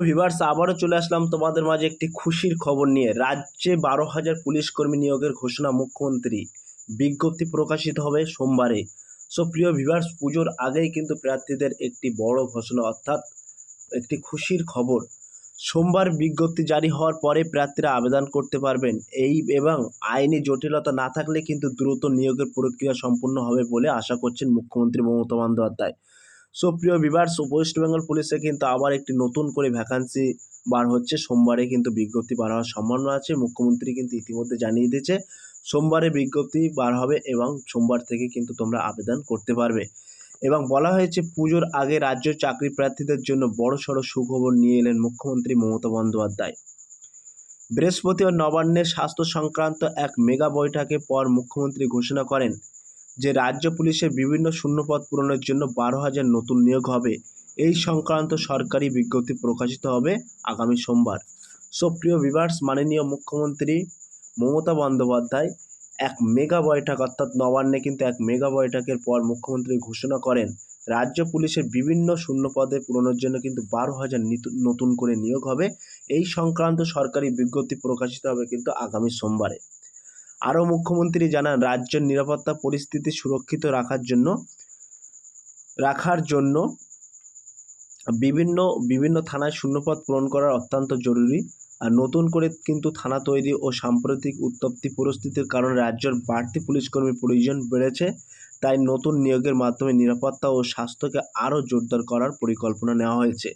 Viewers আবারও চলে আসলাম তোমাদের মাঝে একটি খুশির খবর নিয়ে। রাজ্যে বারো হাজার পুলিশ কর্মী নিয়োগের ঘোষণা মুখ্যমন্ত্রী। বিজ্ঞপ্তি প্রকাশিত হবে সোমবারে। সো, প্রিয় ভিভার্স পুজোর আগেই কিন্তু প্রার্থীদের একটি বড় ঘোষণা, অর্থাৎ একটি খুশির খবর। সোমবার বিজ্ঞপ্তি জারি হওয়ার পরে প্রার্থীরা আবেদন করতে পারবেন। এই এবং আইনি জটিলতা না থাকলে কিন্তু দ্রুত নিয়োগের প্রক্রিয়া সম্পূর্ণ হবে বলে আশা করছেন মুখ্যমন্ত্রী মমতা বন্দ্যোপাধ্যায়। সো প্রিয় ভিভার্স ওয়েস্ট বেঙ্গল পুলিশে কিন্তু আবার একটি নতুন করে ভ্যাকান্সি বার হচ্ছে। সোমবারে কিন্তু বিজ্ঞপ্তি বার হওয়ার সম্ভাবনা আছে। মুখ্যমন্ত্রী কিন্তু ইতিমধ্যে জানিয়ে দিয়েছে, সোমবারে বিজ্ঞপ্তি বার হবে এবং সোমবার থেকে কিন্তু তোমরা আবেদন করতে পারবে। এবং বলা হয়েছে, পুজোর আগে রাজ্য চাকরি প্রার্থীদের জন্য বড় সড়ো সুখবর নিয়ে এলেন মুখ্যমন্ত্রী মমতা বন্দ্যোপাধ্যায়। বৃহস্পতিবার নবান্নের স্বাস্থ্য সংক্রান্ত এক মেগা বৈঠকে পর মুখ্যমন্ত্রী ঘোষণা করেন যে রাজ্য পুলিশের বিভিন্ন শূন্যপদ পূরণের জন্য বারো হাজার নতুন নিয়োগ হবে, এই সংক্রান্ত সরকারি বিজ্ঞপ্তি প্রকাশিত হবে আগামী সোমবার। সো প্রিয় ভিভার্স মাননীয় মুখ্যমন্ত্রী মমতা বন্দ্যোপাধ্যায় এক মেগা বৈঠক, অর্থাৎ নবান্নে কিন্তু এক মেগা বৈঠকের পর মুখ্যমন্ত্রী ঘোষণা করেন, রাজ্য পুলিশের বিভিন্ন শূন্য পদে পূরণের জন্য কিন্তু বারো হাজার নতুন করে নিয়োগ হবে। এই সংক্রান্ত সরকারি বিজ্ঞপ্তি প্রকাশিত হবে কিন্তু আগামী সোমবারে। আরও মুখ্যমন্ত্রী জানান, রাজ্যের নিরাপত্তা পরিস্থিতি সুরক্ষিত রাখার জন্য রাখার জন্য বিভিন্ন বিভিন্ন থানায় শূন্যপদ পূরণ করা অত্যন্ত জরুরি। আর নতুন করে কিন্তু থানা তৈরি ও সাম্প্রতিক উত্তপ্তি পরিস্থিতির কারণে রাজ্যের বাড়তি পুলিশকর্মীর প্রয়োজন বেড়েছে। তাই নতুন নিয়োগের মাধ্যমে নিরাপত্তা ও স্বাস্থ্যকে আরও জোরদার করার পরিকল্পনা নেওয়া হয়েছে।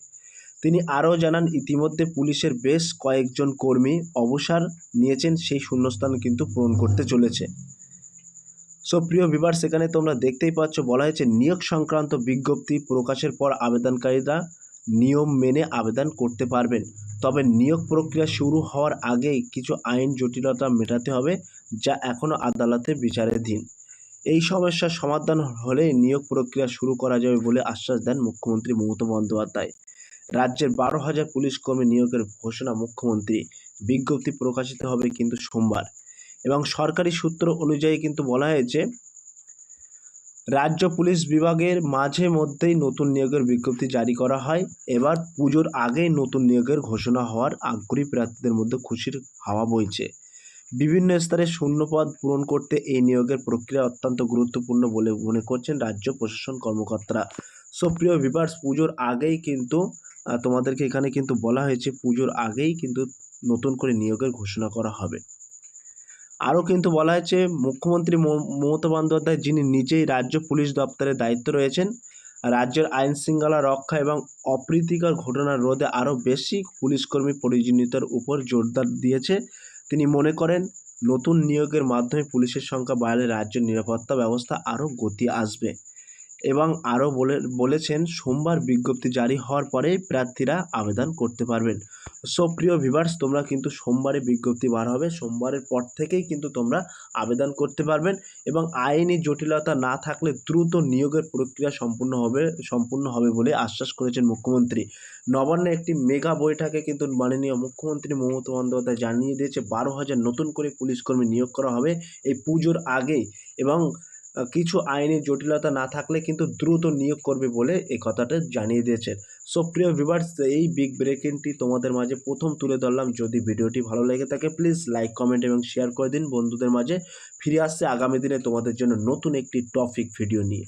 তিনি আরও জানান, ইতিমধ্যে পুলিশের বেশ কয়েকজন কর্মী অবসর নিয়েছেন, সেই শূন্যস্থান কিন্তু পূরণ করতে চলেছে। সো, প্রিয় বিভার সেখানে তোমরা দেখতেই পাচ্ছ, বলা হয়েছে নিয়োগ সংক্রান্ত বিজ্ঞপ্তি প্রকাশের পর আবেদনকারীরা নিয়ম মেনে আবেদন করতে পারবেন। তবে নিয়োগ প্রক্রিয়া শুরু হওয়ার আগেই কিছু আইন জটিলতা মেটাতে হবে, যা এখনও আদালতে বিচারাধীন। এই সমস্যার সমাধান হলে নিয়োগ প্রক্রিয়া শুরু করা যাবে বলে আশ্বাস দেন মুখ্যমন্ত্রী মমতা বন্দ্যোপাধ্যায়। রাজ্যের বারো হাজার পুলিশ কর্মী নিয়োগের ঘোষণা মুখ্যমন্ত্রী। বিজ্ঞপ্তি প্রকাশিত হবে কিন্তু সোমবার। এবং সরকারি সূত্র অনুযায়ী কিন্তু বলা হয়েছে, রাজ্য পুলিশ বিভাগের মাঝে মধ্যেই নতুন নিয়োগের বিজ্ঞপ্তি জারি করা হয়। এবার পুজোর আগেই নতুন নিয়োগের ঘোষণা হওয়ার আগ্রহী প্রার্থীদের মধ্যে খুশির হাওয়া বইছে। বিভিন্ন স্তরে শূন্যপদ পূরণ করতে এই নিয়োগের প্রক্রিয়া অত্যন্ত গুরুত্বপূর্ণ বলে মনে করছেন রাজ্য প্রশাসন কর্মকর্তারা। সো প্রিয় ভিভার্স পুজোর আগেই কিন্তু তোমাদেরকে এখানে কিন্তু বলা হয়েছে পুজোর আগেই কিন্তু নতুন করে নিয়োগের ঘোষণা করা হবে। আরও কিন্তু বলা হয়েছে, মুখ্যমন্ত্রী মমতা বন্দ্যোপাধ্যায় যিনি নিজেই রাজ্য পুলিশ দপ্তরের দায়িত্ব রয়েছেন, রাজ্যের আইন শৃঙ্খলা রক্ষা এবং অপ্রীতিকর ঘটনা রোধে আরও বেশি পুলিশকর্মী প্রয়োজনীয়তার উপর জোরদার দিয়েছে। তিনি মনে করেন, নতুন নিয়োগের মাধ্যমে পুলিশের সংখ্যা বাড়লে রাজ্যের নিরাপত্তা ব্যবস্থা আরও গতি আসবে। এবং আরও বলে, বলেছেন, সোমবার বিজ্ঞপ্তি জারি হওয়ার পরেই প্রার্থীরা আবেদন করতে পারবেন। সো, প্রিয় ভিভার্স তোমরা কিন্তু সোমবারে বিজ্ঞপ্তি বার হবে। সোমবারের পর থেকেই কিন্তু তোমরা আবেদন করতে পারবেন এবং আইনি জটিলতা না থাকলে দ্রুত নিয়োগের প্রক্রিয়া সম্পূর্ণ হবে সম্পূর্ণ হবে বলে আশ্বাস করেছেন মুখ্যমন্ত্রী। নবান্নে একটি মেগা বৈঠকে কিন্তু মাননীয় মুখ্যমন্ত্রী মমতা বন্দ্যোপাধ্যায় জানিয়ে দিয়েছে, বারো হাজার নতুন করে পুলিশকর্মী নিয়োগ করা হবে এই পুজোর আগেই এবং কিছু আইনি জটিলতা না থাকলে কিন্তু দ্রুত নিয়োগ করবে বলে এই কথাটা জানিয়ে দিয়েছেন। সো, প্রিয় ভিভার্স এই বিগ ব্রেকিংটি তোমাদের মাঝে প্রথম তুলে ধরলাম। যদি ভিডিওটি ভালো লেগে থাকে, প্লিজ লাইক, কমেন্ট এবং শেয়ার করে দিন। বন্ধুদের মাঝে ফিরে আসছে আগামী দিনে তোমাদের জন্য নতুন একটি টপিক ভিডিও নিয়ে।